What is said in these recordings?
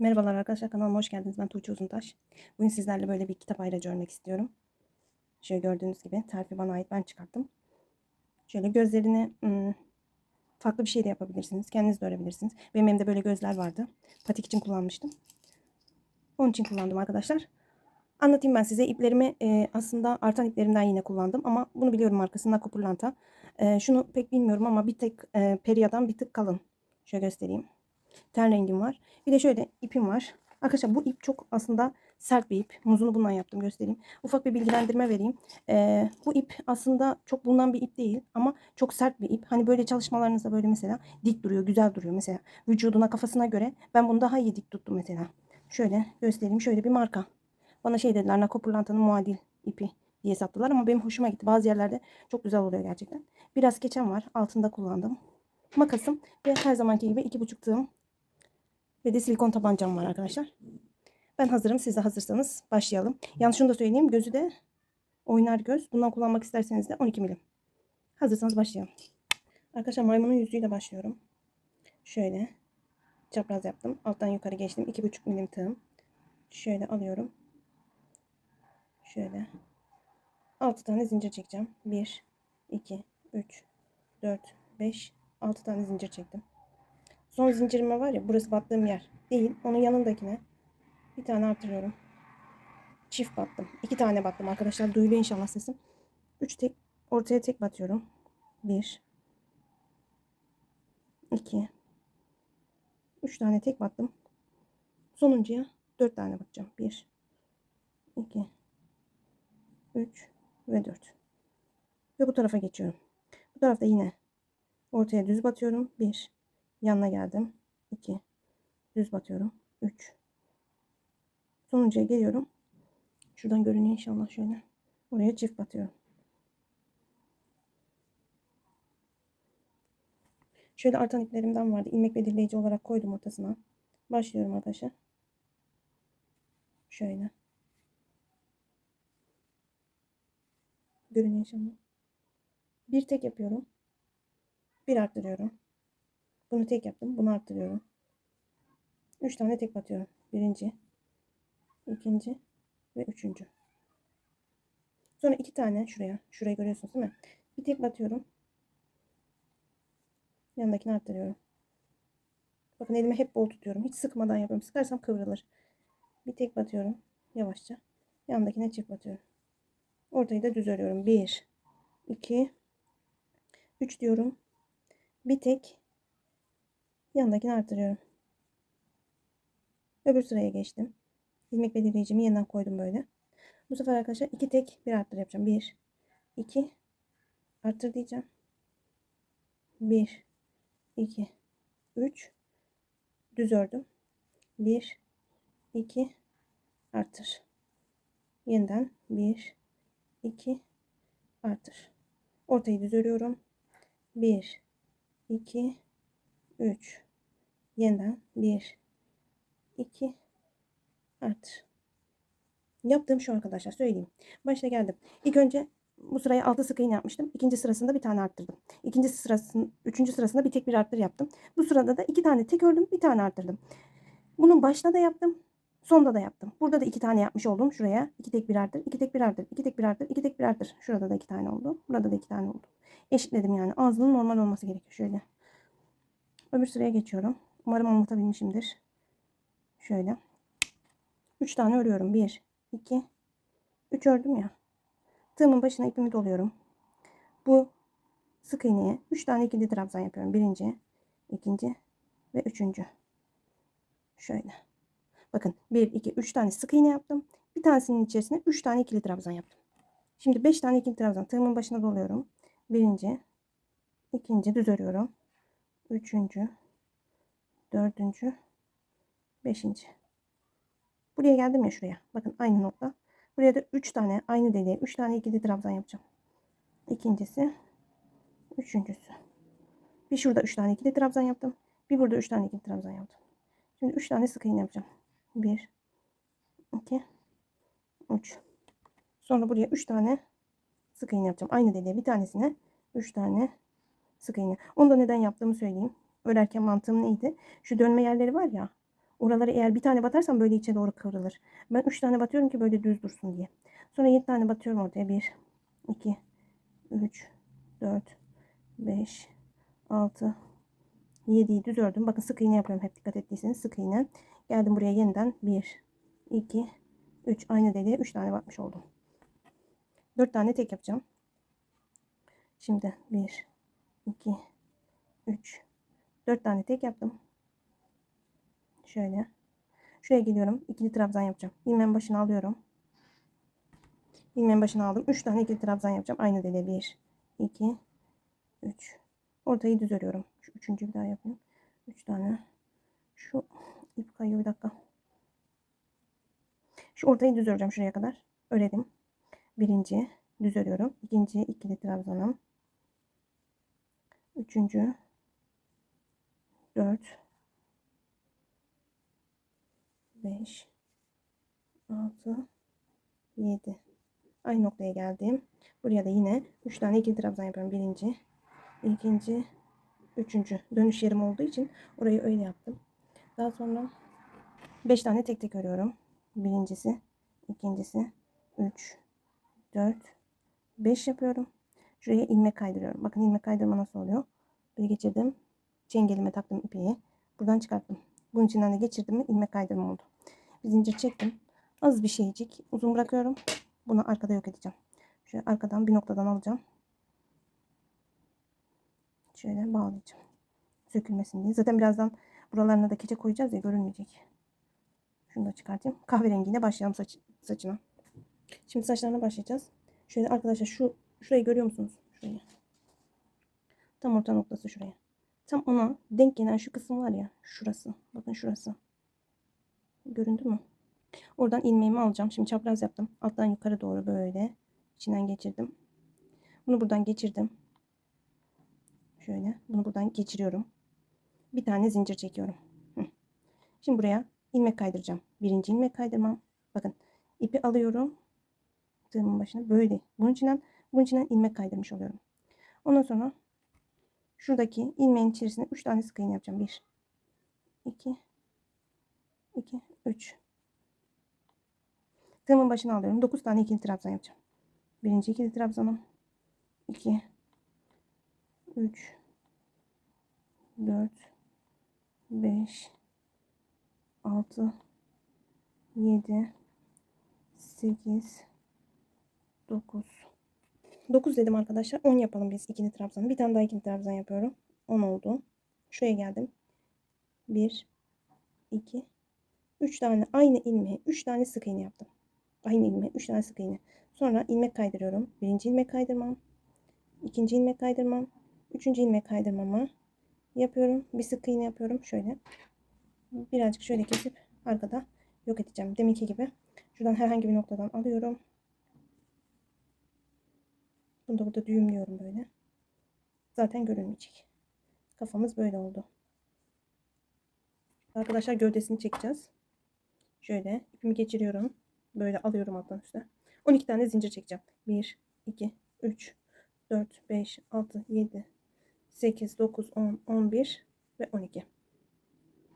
Merhabalar arkadaşlar kanalıma hoş geldiniz. Ben Tuğçe Uzuntaş. Bugün sizlerle böyle bir kitap ayracı örmek istiyorum. Şöyle gördüğünüz gibi tarifi bana ait ben çıkarttım. Şöyle gözlerini ım, farklı bir şey de yapabilirsiniz. Kendiniz de örebilirsiniz. Benim elimde böyle gözler vardı. Patik için kullanmıştım. Onun için kullandım arkadaşlar. Anlatayım ben size. İplerimi e, aslında artan iplerimden yine kullandım. Ama bunu biliyorum markasının Akupurlanta. E, şunu pek bilmiyorum ama bir tek e, Peria'dan bir tık kalın. Şöyle göstereyim. Ten rengim var. Bir de şöyle ipim var. Arkadaşlar bu ip çok aslında sert bir ip. Muzunu bundan yaptım göstereyim. Ufak bir bilgilendirme vereyim. Ee, bu ip aslında çok bulunan bir ip değil ama çok sert bir ip. Hani böyle çalışmalarınızda böyle mesela dik duruyor, güzel duruyor mesela. Vücuduna, kafasına göre ben bunu daha iyi dik tuttum mesela. Şöyle göstereyim. Şöyle bir marka. Bana şey dediler Nakopurlanta'nın muadil ipi diye sattılar ama benim hoşuma gitti. Bazı yerlerde çok güzel oluyor gerçekten. Biraz keçem var. Altında kullandım. Makasım ve her zamanki gibi iki buçuk tığım ve de silikon tabancam var arkadaşlar. Ben hazırım. Siz de hazırsanız başlayalım. Yalnız şunu da söyleyeyim. Gözü de oynar göz. Bundan kullanmak isterseniz de 12 milim. Hazırsanız başlayalım. Arkadaşlar maymunun yüzüyle başlıyorum. Şöyle çapraz yaptım. Alttan yukarı geçtim. 2,5 milim tığım. Şöyle alıyorum. Şöyle. 6 tane zincir çekeceğim. 1, 2, 3, 4, 5, 6 tane zincir çektim. Son zincirime var ya burası battığım yer değil. Onun yanındakine bir tane artırıyorum. Çift battım. iki tane battım arkadaşlar. Duyuluyor inşallah sesim. Üç tek ortaya tek batıyorum. Bir. iki, Üç tane tek battım. Sonuncuya dört tane batacağım. Bir. iki, Üç. Ve dört. Ve bu tarafa geçiyorum. Bu tarafta yine ortaya düz batıyorum. Bir yanına geldim. 2 düz batıyorum. 3 sonuncuya geliyorum. Şuradan görünüyor inşallah şöyle. Oraya çift batıyorum. Şöyle artan iplerimden vardı. İlmek belirleyici olarak koydum ortasına. Başlıyorum arkadaşlar. Şöyle. Görünüyor inşallah. Bir tek yapıyorum. Bir arttırıyorum. Bunu tek yaptım. Bunu arttırıyorum. 3 tane tek batıyorum. Birinci, ikinci ve üçüncü. Sonra iki tane şuraya. Şurayı görüyorsunuz değil mi? Bir tek batıyorum. Yanındakini arttırıyorum. Bakın elimi hep bol tutuyorum. Hiç sıkmadan yapıyorum. Sıkarsam kıvrılır. Bir tek batıyorum. Yavaşça. Yanındakine çift batıyorum. Ortayı da düz örüyorum. 1 2 3 diyorum. Bir tek Yanındakini artırıyorum. Öbür sıraya geçtim. İlmek belirleyicimi yeniden koydum böyle. Bu sefer arkadaşlar iki tek bir arttır yapacağım. Bir, iki, arttır diyeceğim. Bir, iki, üç, düz ördüm. Bir, iki, arttır. Yeniden bir, iki, arttır. Ortayı düz örüyorum. Bir, iki, üç, Yeniden 1, 2, artır. Yaptığım şu arkadaşlar söyleyeyim. Başta geldim. İlk önce bu sıraya 6 sık iğne yapmıştım. İkinci sırasında bir tane arttırdım. İkinci sırasında, üçüncü sırasında bir tek bir arttır yaptım. Bu sırada da iki tane tek ördüm, bir tane arttırdım. Bunun başta da yaptım. Sonda da yaptım. Burada da iki tane yapmış oldum. Şuraya iki tek bir arttır, iki tek bir arttır, iki tek bir arttır, iki tek bir arttır. Şurada da iki tane oldu. Burada da iki tane oldu. Eşitledim yani. Ağzının normal olması gerekiyor. Şöyle. Öbür sıraya geçiyorum. Umarım anlatabilmişimdir. Şöyle. 3 tane örüyorum. 1, 2, 3 ördüm ya. Tığımın başına ipimi doluyorum. Bu sık iğneye 3 tane ikili trabzan yapıyorum. Birinci, ikinci ve üçüncü. Şöyle. Bakın 1, 2, 3 tane sık iğne yaptım. Bir tanesinin içerisine 3 tane ikili trabzan yaptım. Şimdi 5 tane ikili trabzan tığımın başına doluyorum. Birinci, ikinci düz örüyorum. Üçüncü, dördüncü, beşinci. Buraya geldim ya şuraya. Bakın aynı nokta. Buraya da üç tane aynı deliğe üç tane ikili trabzan yapacağım. İkincisi, üçüncüsü. Bir şurada üç tane ikili trabzan yaptım. Bir burada üç tane ikili trabzan yaptım. Şimdi üç tane sık iğne yapacağım. Bir, iki, üç. Sonra buraya üç tane sık iğne yapacağım. Aynı deliğe bir tanesine üç tane sık iğne. Onu da neden yaptığımı söyleyeyim. Örerken mantığım neydi? Şu dönme yerleri var ya. Oraları eğer bir tane batarsam böyle içe doğru kıvrılır. Ben 3 tane batıyorum ki böyle düz dursun diye. Sonra 7 tane batıyorum ortaya. 1, 2, 3, 4, 5, 6, 7'yi düz ördüm. Bakın sık iğne yapıyorum hep dikkat ettiyseniz sık iğne. Geldim buraya yeniden 1, 2, 3 aynı deliğe 3 tane batmış oldum. 4 tane tek yapacağım. Şimdi 1, 2, 3, 4 tane tek yaptım. Şöyle. Şuraya geliyorum. İkili trabzan yapacağım. İlmeğin başına alıyorum. İlmeğin başına aldım. 3 tane ikili trabzan yapacağım. Aynı deliğe 1, 2, 3. Ortayı düz örüyorum. Şu üçüncü bir daha yapayım. 3 tane. Şu ip kayıyor bir dakika. Şu ortayı düz öreceğim şuraya kadar. Öredim. Birinci düz örüyorum. İkinci ikili trabzanım. Üçüncü. Dört. Beş. Altı. Yedi. Aynı noktaya geldim. Buraya da yine üç tane ikili trabzan yapıyorum. Birinci. ikinci, Üçüncü. Dönüş yerim olduğu için orayı öyle yaptım. Daha sonra beş tane tek tek örüyorum. Birincisi. ikincisi. Üç. Dört. Beş yapıyorum. Şuraya ilmek kaydırıyorum. Bakın ilmek kaydırma nasıl oluyor. Böyle geçirdim. Çengelime taktım ipeği. Buradan çıkarttım. Bunun içinden de geçirdim ilmek kaydırma oldu. Bir zincir çektim. Az bir şeycik uzun bırakıyorum. Bunu arkada yok edeceğim. Şöyle arkadan bir noktadan alacağım. Şöyle bağlayacağım. Sökülmesin diye. Zaten birazdan buralarına da keçe koyacağız ya görünmeyecek. Şunu da çıkartayım. Kahverengiyle başlayalım saç, saçına. Şimdi saçlarına başlayacağız. Şöyle arkadaşlar şu şurayı görüyor musunuz? Şurayı. Tam orta noktası şuraya. Tam ona denk gelen şu kısım var ya. Şurası. Bakın şurası. Göründü mü? Oradan ilmeğimi alacağım. Şimdi çapraz yaptım. Alttan yukarı doğru böyle. içinden geçirdim. Bunu buradan geçirdim. Şöyle. Bunu buradan geçiriyorum. Bir tane zincir çekiyorum. Şimdi buraya ilmek kaydıracağım. Birinci ilmek kaydırmam. Bakın ipi alıyorum. Tığımın başına böyle. Bunun içinden, bunun içinden ilmek kaydırmış oluyorum. Ondan sonra şuradaki ilmeğin içerisine 3 tane sık iğne yapacağım. 1 2 2 3 Tığımın başına alıyorum. 9 tane ikili trabzan yapacağım. Birinci ikili trabzanım. 2 3 4 5 6 7 8 9 9 dedim arkadaşlar. 10 yapalım biz ikili trabzanı. Bir tane daha ikili trabzan yapıyorum. 10 oldu. Şuraya geldim. 1 2 3 tane aynı ilmeğe 3 tane sık iğne yaptım. Aynı ilmeğe 3 tane sık iğne. Sonra ilmek kaydırıyorum. Birinci ilmek kaydırmam. ikinci ilmek kaydırmam. Üçüncü ilmek kaydırmamı yapıyorum. Bir sık iğne yapıyorum. Şöyle. Birazcık şöyle kesip arkada yok edeceğim. Deminki gibi. Şuradan herhangi bir noktadan alıyorum. Bunu da burada düğümlüyorum böyle. Zaten görünmeyecek. Kafamız böyle oldu. Arkadaşlar gövdesini çekeceğiz. Şöyle ipimi geçiriyorum. Böyle alıyorum alttan üstte. 12 tane zincir çekeceğim. 1, 2, 3, 4, 5, 6, 7, 8, 9, 10, 11 ve 12.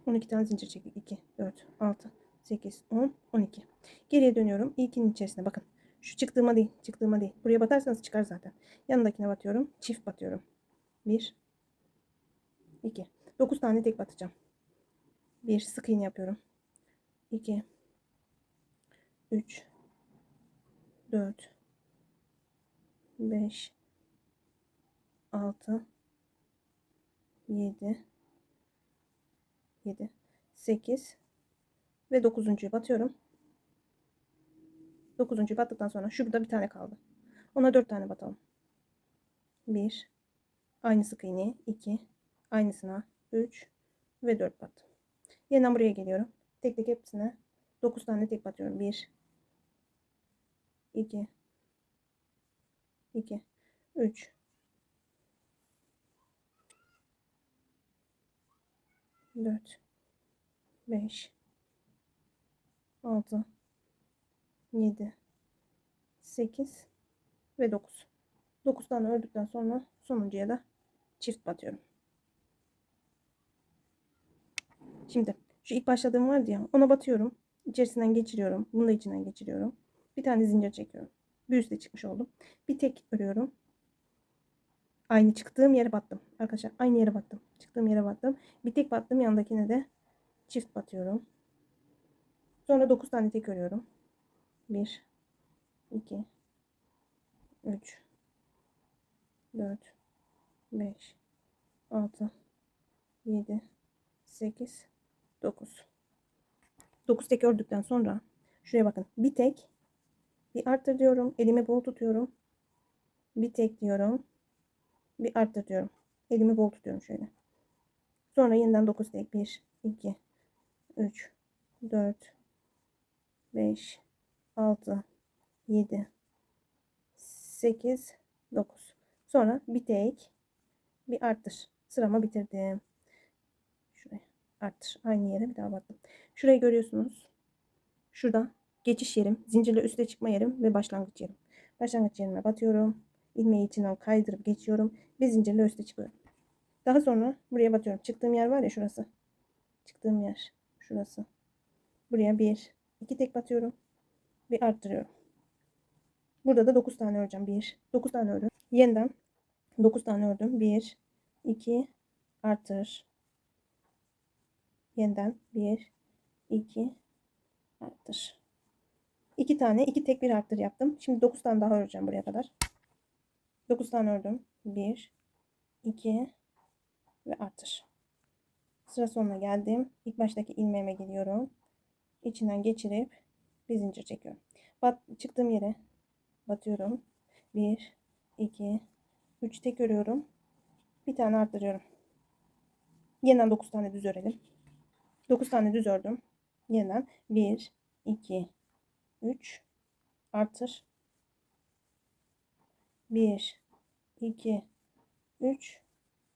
12 tane zincir çektik. 2, 4, 6, 8, 10, 12. Geriye dönüyorum. İlkinin içerisine bakın. Şu çıktığıma değil. Çıktığıma değil. Buraya batarsanız çıkar zaten. Yanındakine batıyorum. Çift batıyorum. 1 2 9 tane tek batacağım. 1 sık iğne yapıyorum. 2 3 4 5 6 7 7 8 ve 9.'yu batıyorum. 9. battıktan sonra şurada bir tane kaldı. Ona 4 tane batalım. 1 aynı sık iğne 2 aynısına 3 ve 4 battım. Yeniden buraya geliyorum. Tek tek hepsine 9 tane tek batıyorum. 1 2 2 3 4 5 6 7 8 ve 9 9 tane ördükten sonra sonuncuya da çift batıyorum şimdi Şu ilk başladığım vardı ya ona batıyorum. İçerisinden geçiriyorum. Bunu da içinden geçiriyorum. Bir tane zincir çekiyorum. Bir üste çıkmış oldum. Bir tek örüyorum. Aynı çıktığım yere battım. Arkadaşlar aynı yere battım. Çıktığım yere battım. Bir tek battım yanındakine de çift batıyorum. Sonra 9 tane tek örüyorum. 1 2 3 4 5 6 7 8 9 9 tek ördükten sonra şuraya bakın. Bir tek bir arttır diyorum. Elimi bol tutuyorum. Bir tek diyorum. Bir arttır diyorum. Elimi bol tutuyorum şöyle. Sonra yeniden 9 tek. 1 2 3 4 5 6 7 8 9 sonra bir tek bir arttır. Sıramı bitirdim. Şuraya arttır. Aynı yere bir daha baktım. Şurayı görüyorsunuz. Şurada geçiş yerim zincirle üste çıkma yerim ve başlangıç yerim. Başlangıç yerime batıyorum. İlmeği içinden kaydırıp geçiyorum bir zincirle üste çıkıyorum. Daha sonra buraya batıyorum. Çıktığım yer var ya şurası. Çıktığım yer şurası. Buraya bir iki tek batıyorum bir arttırıyorum Burada da 9 tane öreceğim. 1, 9 tane ördüm. Yeniden 9 tane ördüm. 1, 2, artır. Yeniden 1, 2, artır. 2 tane, 2 tek bir arttır yaptım. Şimdi 9 tane daha öreceğim buraya kadar. 9 tane ördüm. 1, 2 ve artır. Sıra sonuna geldim. İlk baştaki ilmeğime geliyorum. İçinden geçirip bir zincir çekiyorum. Bat, çıktığım yere batıyorum. 1 2 3 tek örüyorum. Bir tane arttırıyorum. Yeniden 9 tane düz örelim. 9 tane düz ördüm. Yeniden 1 2 3 artır. 1 2 3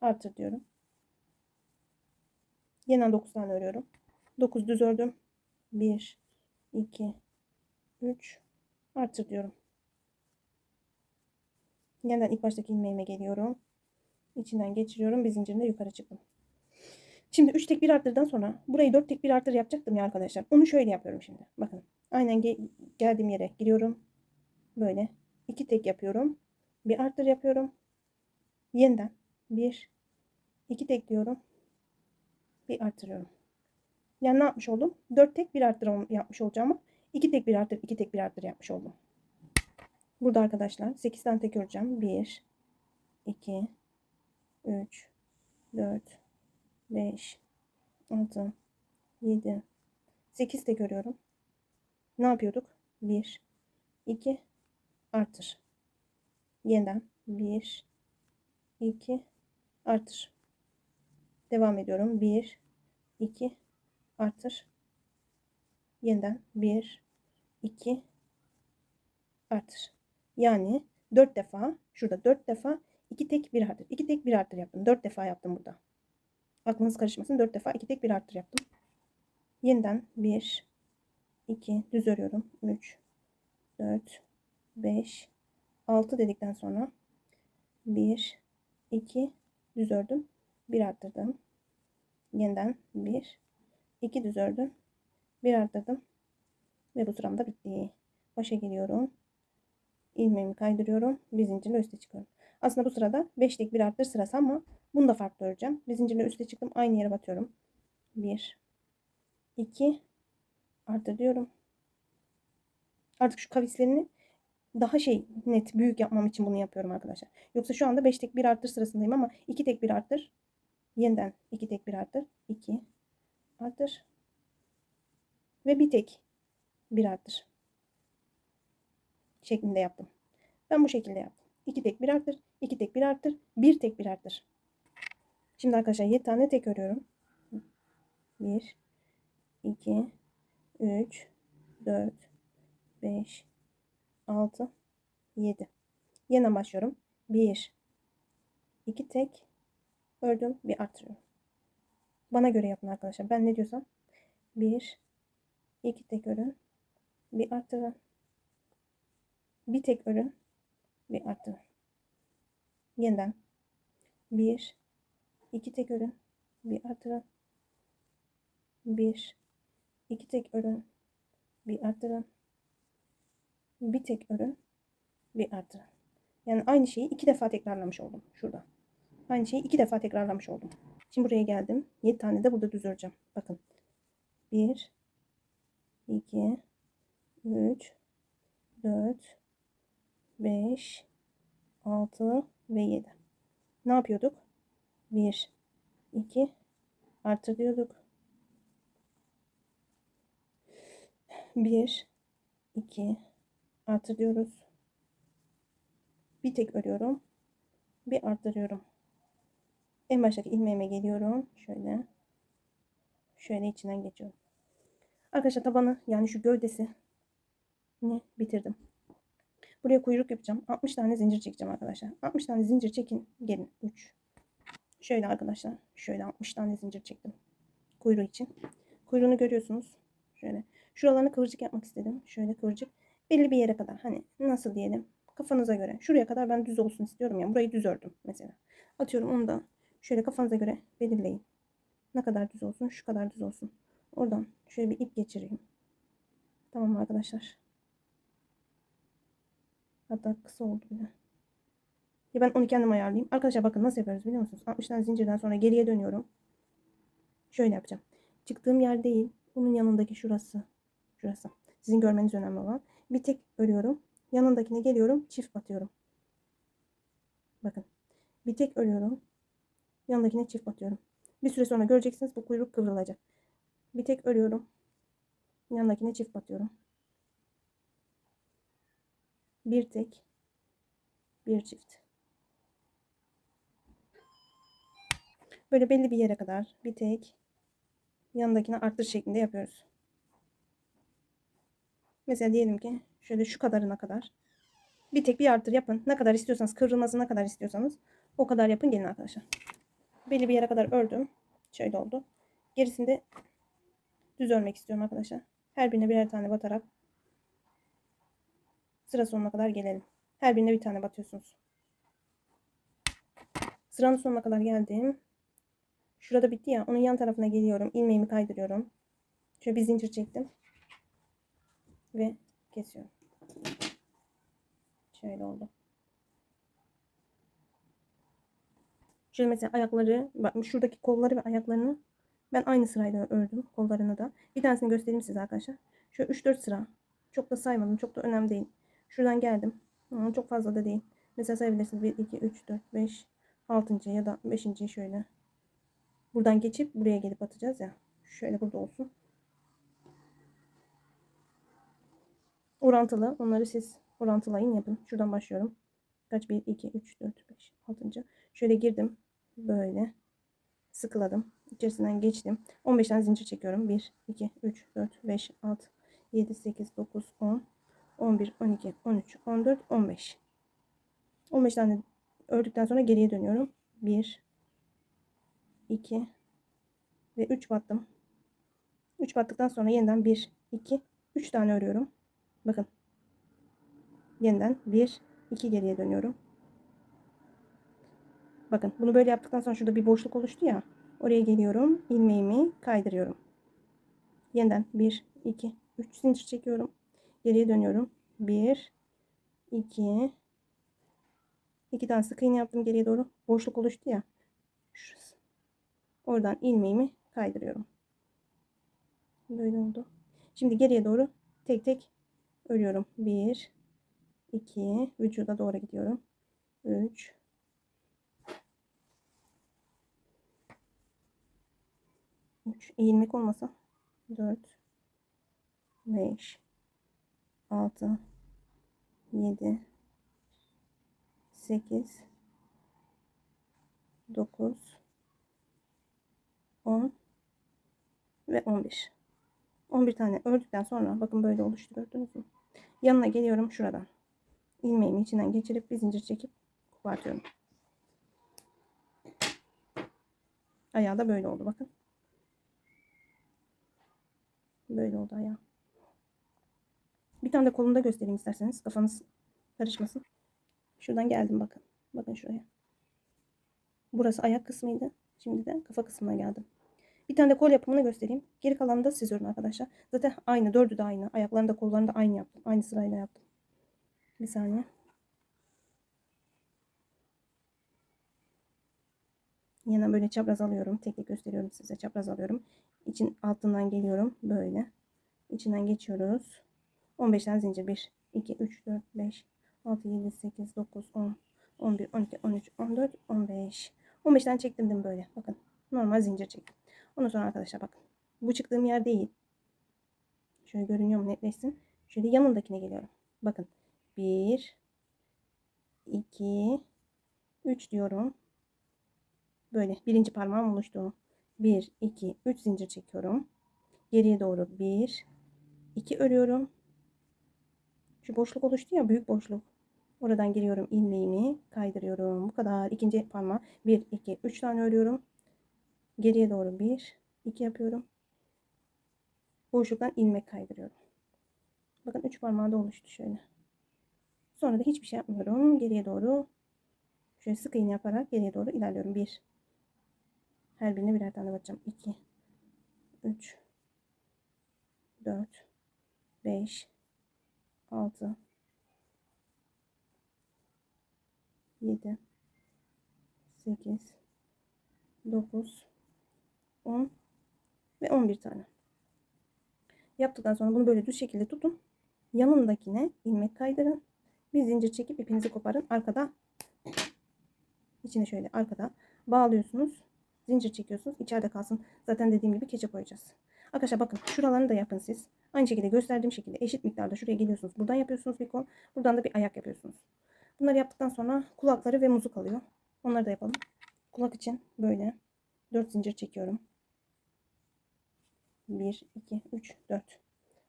artır diyorum. Yeniden 9 tane örüyorum. 9 düz ördüm. 1 2 3 artır diyorum. Yeniden ilk baştaki ilmeğime geliyorum. İçinden geçiriyorum. Bir zincirinde yukarı çıktım. Şimdi 3 tek bir arttırdan sonra burayı 4 tek bir arttır yapacaktım ya arkadaşlar. Onu şöyle yapıyorum şimdi. Bakın. Aynen ge geldiğim yere giriyorum. Böyle. 2 tek yapıyorum. Bir arttır yapıyorum. Yeniden. 1 2 tek diyorum. Bir arttırıyorum. Yani ne yapmış oldum? 4 tek bir arttır yapmış olacağım. 2 tek bir arttır, 2 tek bir arttır yapmış oldum. Burada arkadaşlar 8 tane tek öreceğim. 1, 2, 3, 4, 5, 6, 7, 8 tek örüyorum. Ne yapıyorduk? 1, 2, artır. Yeniden 1, 2, artır. Devam ediyorum. 1, 2, artır. Yeniden 1, 2, artır. Yani 4 defa şurada 4 defa 2 tek 1 arttır. 2 tek 1 arttır yaptım. 4 defa yaptım burada. Aklınız karışmasın. 4 defa 2 tek 1 arttır yaptım. Yeniden 1 2 düz örüyorum. 3 4 5 6 dedikten sonra 1 2 düz ördüm. 1 arttırdım. Yeniden 1 2 düz ördüm. 1 arttırdım. Ve bu sıram da bitti. Başa geliyorum ilmeğimi kaydırıyorum. Bir zincirle üste çıkıyorum. Aslında bu sırada 5 tek bir arttır sırası ama bunu da farklı öreceğim. Bir zincirle üste çıktım. Aynı yere batıyorum. 1 2 arttır diyorum. Artık şu kavislerini daha şey net büyük yapmam için bunu yapıyorum arkadaşlar. Yoksa şu anda 5 tek bir arttır sırasındayım ama 2 tek bir arttır. Yeniden 2 tek bir arttır. 2 arttır. Ve bir tek bir arttır şeklinde yaptım. Ben bu şekilde yaptım. 2 tek bir arttır, 2 tek bir arttır, 1 tek bir arttır. Şimdi arkadaşlar 7 tane tek örüyorum. 1 2 3 4 5 6 7 Yeniden başlıyorum. 1 2 tek ördüm, bir arttırıyorum. Bana göre yapın arkadaşlar. Ben ne diyorsam 1 2 tek örün, bir arttırın bir tek örün bir artırın. Yeniden bir iki tek örün bir artırın. Bir, iki tek örün, bir arttırın. Bir tek örün, bir arttırın. Yani aynı şeyi iki defa tekrarlamış oldum şurada. Aynı şeyi iki defa tekrarlamış oldum. Şimdi buraya geldim. 7 tane de burada düz öreceğim. Bakın. 1 2 3 4 5 6 ve 7. Ne yapıyorduk? 1 2 artır diyorduk. 1 2 artır diyoruz. Bir tek örüyorum. Bir arttırıyorum. En baştaki ilmeğime geliyorum. Şöyle. Şöyle içinden geçiyorum. Arkadaşlar tabanı yani şu gövdesi ne bitirdim. Buraya kuyruk yapacağım. 60 tane zincir çekeceğim arkadaşlar. 60 tane zincir çekin. Gelin. 3. Şöyle arkadaşlar. Şöyle 60 tane zincir çektim. Kuyruğu için. Kuyruğunu görüyorsunuz. Şöyle. Şuralarını kıvırcık yapmak istedim. Şöyle kıvırcık. Belli bir yere kadar. Hani nasıl diyelim. Kafanıza göre. Şuraya kadar ben düz olsun istiyorum ya. Burayı düz ördüm mesela. Atıyorum onu da şöyle kafanıza göre belirleyin. Ne kadar düz olsun? Şu kadar düz olsun. Oradan şöyle bir ip geçireyim. Tamam arkadaşlar? Hatta kısa oldu bile. Ya ben onu kendim ayarlayayım. Arkadaşlar bakın nasıl yapıyoruz biliyor musunuz? 60 tane zincirden sonra geriye dönüyorum. Şöyle yapacağım. Çıktığım yer değil. Bunun yanındaki şurası. Şurası. Sizin görmeniz önemli olan. Bir tek örüyorum. Yanındakine geliyorum. Çift batıyorum. Bakın. Bir tek örüyorum. Yanındakine çift batıyorum. Bir süre sonra göreceksiniz bu kuyruk kıvrılacak. Bir tek örüyorum. Yanındakine çift batıyorum. Bir tek. Bir çift. Böyle belli bir yere kadar bir tek yanındakine arttır şeklinde yapıyoruz. Mesela diyelim ki şöyle şu kadarına kadar bir tek bir arttır yapın. Ne kadar istiyorsanız kıvrılması ne kadar istiyorsanız o kadar yapın gelin arkadaşlar. Belli bir yere kadar ördüm. Şöyle oldu. Gerisinde düz örmek istiyorum arkadaşlar. Her birine birer tane batarak sıra sonuna kadar gelelim. Her birine bir tane batıyorsunuz. Sıranın sonuna kadar geldim. Şurada bitti ya. Onun yan tarafına geliyorum. ilmeğimi kaydırıyorum. Şöyle bir zincir çektim. Ve kesiyorum. Şöyle oldu. Şöyle mesela ayakları, bak şuradaki kolları ve ayaklarını ben aynı sırayla ördüm. Kollarını da. Bir tanesini göstereyim size arkadaşlar. Şöyle 3-4 sıra. Çok da saymadım. Çok da önemli değil. Şuradan geldim. Çok fazla da değil. Mesela sayabilirsiniz. 1, 2, 3, 4, 5, 6. ya da 5. şöyle. Buradan geçip buraya gelip atacağız ya. Şöyle burada olsun. Orantılı. Onları siz orantılayın yapın. Şuradan başlıyorum. Kaç? 1, 2, 3, 4, 5, 6. Şöyle girdim. Böyle. Sıkıladım. İçerisinden geçtim. 15 tane zincir çekiyorum. 1, 2, 3, 4, 5, 6, 7, 8, 9, 10, 11, 12, 13, 14, 15. 15 tane ördükten sonra geriye dönüyorum. 1, 2 ve 3 battım. 3 battıktan sonra yeniden 1, 2, 3 tane örüyorum. Bakın. Yeniden 1, 2 geriye dönüyorum. Bakın bunu böyle yaptıktan sonra şurada bir boşluk oluştu ya. Oraya geliyorum. ilmeğimi kaydırıyorum. Yeniden 1, 2, 3 zincir çekiyorum. Geriye dönüyorum. 1, 2, 2 tane sık iğne yaptım geriye doğru. Boşluk oluştu ya. Şurası. Oradan ilmeğimi kaydırıyorum. Böyle oldu. Şimdi geriye doğru tek tek örüyorum. 1, 2, vücuda doğru gidiyorum. 3, 3 eğilmek olmasa 4 5 6 7 8 9 10 ve 11 11 tane ördükten sonra bakın böyle oluştu gördünüz mü? Yanına geliyorum şuradan. ilmeğimi içinden geçirip bir zincir çekip kopartıyorum. Ayağı da böyle oldu bakın. Böyle oldu ayağı. Bir tane de kolunda göstereyim isterseniz. Kafanız karışmasın. Şuradan geldim bakın. Bakın şuraya. Burası ayak kısmıydı. Şimdi de kafa kısmına geldim. Bir tane de kol yapımını göstereyim. Geri kalanını da siz örün arkadaşlar. Zaten aynı. Dördü de aynı. Ayaklarını da kollarını da aynı yaptım. Aynı sırayla yaptım. Bir saniye. Yine böyle çapraz alıyorum. Tek tek gösteriyorum size. Çapraz alıyorum. İçin altından geliyorum. Böyle. İçinden geçiyoruz. 15 tane zincir. 1, 2, 3, 4, 5, 6, 7, 8, 9, 10, 11, 12, 13, 14, 15. 15 tane çektim değil mi böyle? Bakın. Normal zincir çektim. Ondan sonra arkadaşlar bakın. Bu çıktığım yer değil. Şöyle görünüyor mu netleşsin. Şöyle yanındakine geliyorum. Bakın. 1 2 3 diyorum. Böyle birinci parmağım oluştu. 1 2 3 zincir çekiyorum. Geriye doğru 1 2 örüyorum. Şu boşluk oluştu ya büyük boşluk. Oradan giriyorum ilmeğimi kaydırıyorum. Bu kadar. İkinci parmağı 1 2 3 tane örüyorum. Geriye doğru 1 2 yapıyorum. Boşluktan ilmek kaydırıyorum. Bakın 3 parmağı da oluştu şöyle. Sonra da hiçbir şey yapmıyorum. Geriye doğru şöyle sık iğne yaparak geriye doğru ilerliyorum. 1 Her birine birer tane batacağım. 2 3 4 5 6 7 8 9 10 ve 11 tane. Yaptıktan sonra bunu böyle düz şekilde tutun. Yanındakine ilmek kaydırın. Bir zincir çekip ipinizi koparın. Arkada içine şöyle arkada bağlıyorsunuz. Zincir çekiyorsunuz. İçeride kalsın. Zaten dediğim gibi keçe koyacağız. Arkadaşlar bakın şuralarını da yapın siz. Aynı şekilde gösterdiğim şekilde eşit miktarda şuraya geliyorsunuz. Buradan yapıyorsunuz bir kol. Buradan da bir ayak yapıyorsunuz. Bunları yaptıktan sonra kulakları ve muzu kalıyor. Onları da yapalım. Kulak için böyle 4 zincir çekiyorum. 1, 2, 3, 4.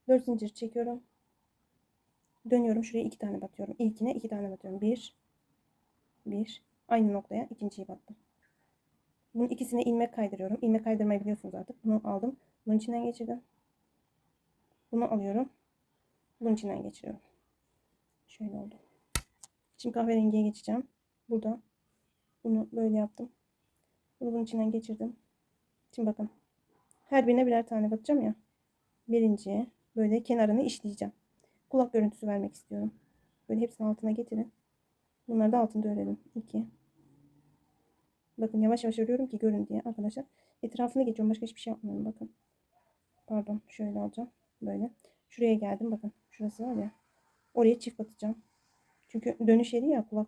4 zincir çekiyorum. Dönüyorum. Şuraya 2 tane batıyorum. İlkine 2 tane batıyorum. 1, 1. Aynı noktaya ikinciyi battım. Bunun ikisine ilmek kaydırıyorum. İlmek kaydırmayı biliyorsunuz artık. Bunu aldım. Bunun içinden geçirdim. Bunu alıyorum. Bunun içinden geçiriyorum. Şöyle oldu. Şimdi kahverengiye geçeceğim. Burada bunu böyle yaptım. Bunu bunun içinden geçirdim. Şimdi bakın. Her birine birer tane batacağım ya. Birinci böyle kenarını işleyeceğim. Kulak görüntüsü vermek istiyorum. Böyle hepsini altına getirin. Bunları da altında örelim. 2 Bakın yavaş yavaş örüyorum ki görün diye arkadaşlar. Etrafını geçiyorum. Başka hiçbir şey yapmıyorum. Bakın. Pardon. Şöyle alacağım. Böyle. Şuraya geldim. Bakın. Şurası var ya. Oraya çift batacağım. Çünkü dönüş yeri ya kulak.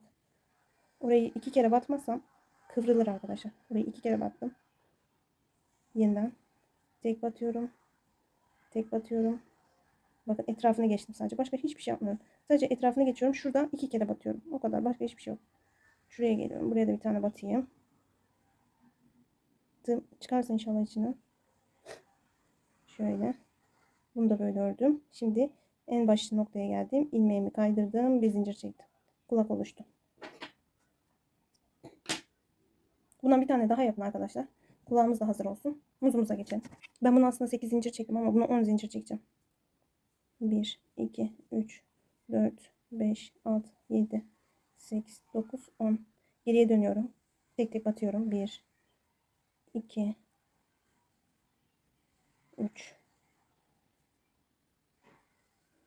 Orayı iki kere batmazsam kıvrılır arkadaşlar. Orayı iki kere battım. Yeniden. Tek batıyorum. Tek batıyorum. Bakın etrafını geçtim sadece. Başka hiçbir şey yapmıyorum. Sadece etrafını geçiyorum. Şuradan iki kere batıyorum. O kadar. Başka hiçbir şey yok. Şuraya geliyorum. Buraya da bir tane batayım. Tığım çıkarsa inşallah içine. Şöyle. Bunu da böyle ördüm. Şimdi en başlı noktaya geldim. ilmeğimi kaydırdım. Bir zincir çektim. Kulak oluştu. Bundan bir tane daha yapın arkadaşlar. Kulağımız da hazır olsun. Muzumuza geçelim. Ben bunu aslında 8 zincir çektim ama bunu 10 zincir çekeceğim. 1, 2, 3, 4, 5, 6, 7, 8, 9, 10. Geriye dönüyorum. Tek tek batıyorum. 1, 2, 3,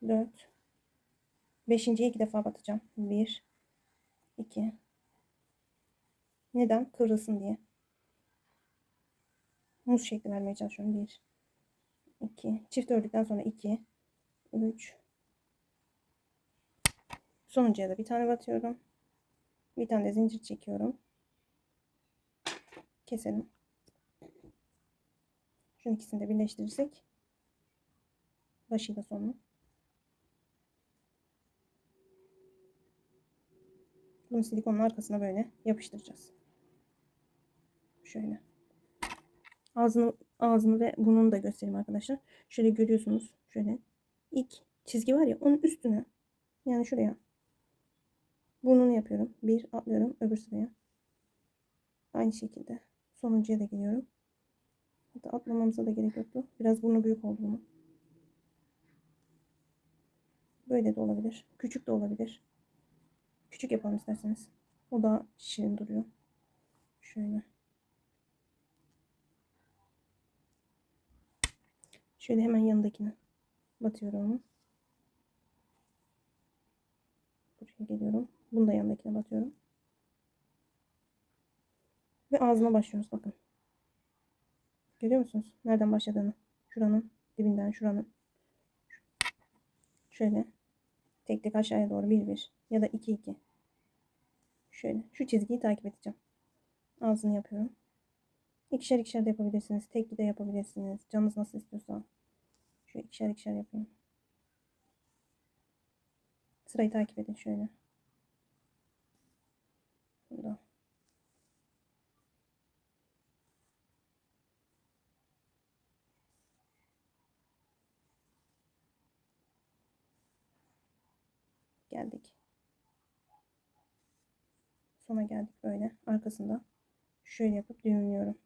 4, 5.yi iki defa batacağım. 1, 2, neden? Kıvrılsın diye. Muz şekli vermeye çalışıyorum. 1, 2, çift ördükten sonra 2, 3, sonuncuya da bir tane batıyorum. Bir tane de zincir çekiyorum. Keselim. Şu ikisini de birleştirirsek başıyla sonunu. Bunu silikonun arkasına böyle yapıştıracağız. Şöyle. Ağzını, ağzını ve burnunu da göstereyim arkadaşlar. Şöyle görüyorsunuz. Şöyle ilk çizgi var ya onun üstüne yani şuraya burnunu yapıyorum. Bir atlıyorum öbür sıraya. Aynı şekilde sonuncuya da geliyorum. Hatta atlamamıza da gerek yoktu. Biraz burnu büyük oldu mu? Böyle de olabilir. Küçük de olabilir. Küçük yapalım isterseniz. O da şirin duruyor. Şöyle. Şöyle hemen yanındakine batıyorum. Buraya geliyorum. Bunu da yanındakine batıyorum. Ve ağzına başlıyoruz bakın. Görüyor musunuz? Nereden başladığını. Şuranın dibinden şuranın. Şöyle. Tek tek aşağıya doğru bir bir ya da iki iki. Şöyle. Şu çizgiyi takip edeceğim. Ağzını yapıyorum. İkişer ikişer de yapabilirsiniz. Tekli de yapabilirsiniz. Canınız nasıl istiyorsa. Şöyle ikişer ikişer yapayım. Sırayı takip edin şöyle. Burada. Geldik. Sona geldik böyle. Arkasında şöyle yapıp düğümlüyorum.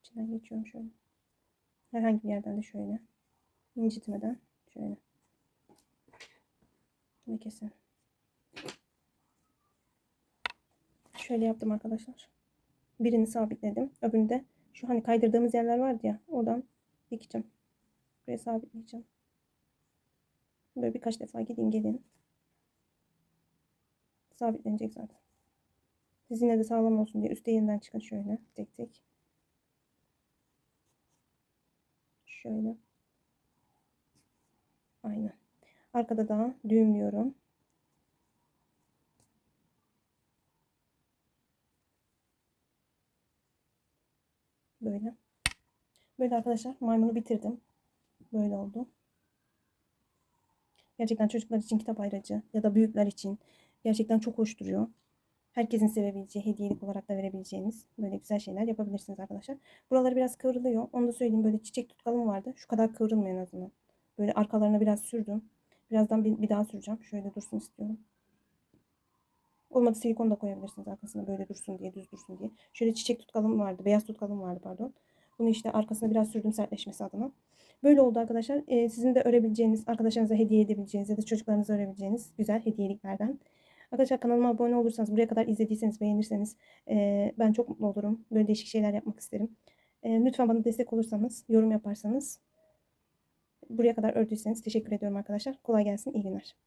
İçinden geçiyorum şöyle. Herhangi bir yerden de şöyle. incitmeden şöyle. Ve kesin. Şöyle yaptım arkadaşlar. Birini sabitledim. Öbürünü de şu hani kaydırdığımız yerler vardı ya. Oradan dikeceğim. Buraya sabitleyeceğim. Böyle birkaç defa gidin gelin. Sabitlenecek zaten. Siz de sağlam olsun diye üstte yeniden çıkın şöyle tek tek. Şöyle. Aynen. Arkada da düğümlüyorum. Böyle. Böyle arkadaşlar maymunu bitirdim. Böyle oldu. Gerçekten çocuklar için kitap ayracı ya da büyükler için gerçekten çok hoş duruyor. Herkesin sevebileceği, hediyelik olarak da verebileceğiniz böyle güzel şeyler yapabilirsiniz arkadaşlar. Buraları biraz kıvrılıyor. Onu da söyleyeyim. Böyle çiçek tutkalım vardı. Şu kadar kıvrılmıyor en azından. Böyle arkalarına biraz sürdüm. Birazdan bir, bir daha süreceğim. Şöyle dursun istiyorum. Olmadı silikon da koyabilirsiniz arkasına böyle dursun diye, düz dursun diye. Şöyle çiçek tutkalım vardı. Beyaz tutkalım vardı pardon. Bunu işte arkasına biraz sürdüm sertleşmesi adına. Böyle oldu arkadaşlar. Ee, sizin de örebileceğiniz, arkadaşlarınıza hediye edebileceğiniz ya da çocuklarınıza örebileceğiniz güzel hediyeliklerden. Arkadaşlar kanalıma abone olursanız, buraya kadar izlediyseniz, beğenirseniz e, ben çok mutlu olurum. Böyle değişik şeyler yapmak isterim. E, lütfen bana destek olursanız, yorum yaparsanız, buraya kadar ördüyseniz teşekkür ediyorum arkadaşlar. Kolay gelsin, iyi günler.